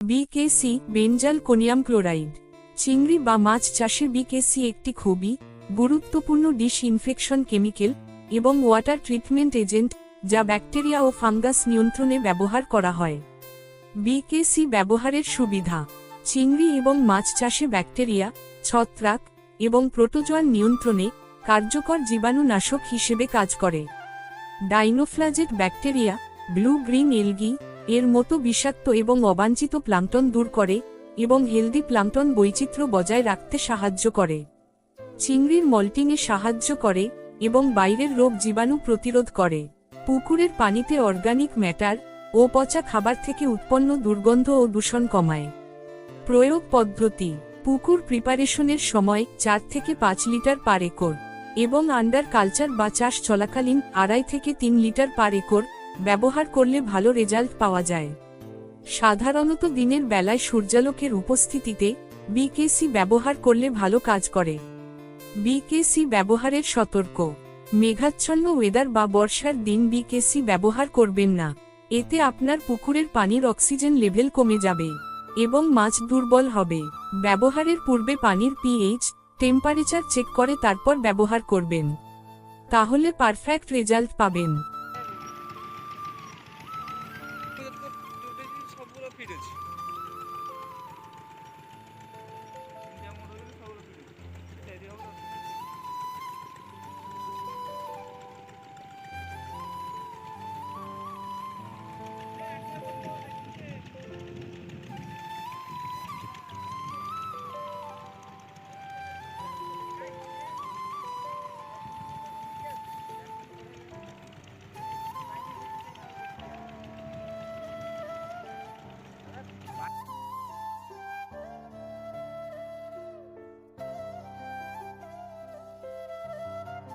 BKC বেঞ্জাল conium chloride চিংড়ি বা মাছ চাষে বিকেসি একটি খুবই গুরুত্বপূর্ণ ডিশ ইনফেকশন কেমিক্যাল এবং ওয়াটার ট্রিটমেন্ট এজেন্ট যা ব্যাকটেরিয়া ও ফাঙ্গাস নিয়ন্ত্রণে ব্যবহার করা হয়। বিকেসি ব্যবহারের সুবিধা। চিংড়ি এবং মাছ চাষে ব্যাকটেরিয়া ছত্রাক এবং প্রোটোজোয়ান নিয়ন্ত্রণে কার্যকর জীবাণুনাশক হিসেবে কাজ করে। Dinoflagellate bacteria blue green algae এর মতো বিষাক্ত এবং অবাঞ্ছিত প্লাঙ্কটন দূর করে এবং হেলদি প্লাঙ্কটন বৈচিত্র্য বজায় রাখতে সাহায্য করে। চিংড়ির মল্টিংয়ে সাহায্য করে এবং বাইরের রোগ জীবাণু প্রতিরোধ করে। পুকুরের পানিতে অর্গানিক ম্যাটার ও পচা খাবার থেকে উৎপন্ন দুর্গন্ধ ও দূষণ কমায়। প্রয়োগ পদ্ধতি, পুকুর প্রিপারেশনের সময় চার থেকে পাঁচ লিটার পার একর এবং আন্ডার কালচার বা চাষ চলাকালীন আড়াই থেকে তিন লিটার পার একর ব্যবহার করলে ভালো রেজাল্ট পাওয়া যায়। সাধারণত দিনের বেলায় সূর্যালোকের উপস্থিতিতে বিকেসি ব্যবহার করলে ভালো কাজ করে। বিকেসি ব্যবহারের সতর্ক। মেঘাচ্ছন্ন ওয়েদার বা বর্ষার দিন বিকেসি ব্যবহার করবেন না। এতে আপনার পুকুরের পানির অক্সিজেন লেভেল কমে যাবে এবং মাছ দুর্বল হবে। ব্যবহারের পূর্বে পানির পিএইচ টেম্পারেচার চেক করে তারপর ব্যবহার করবেন। তাহলে পারফেক্ট রেজাল্ট পাবেন। সবগুলো ফিটেছি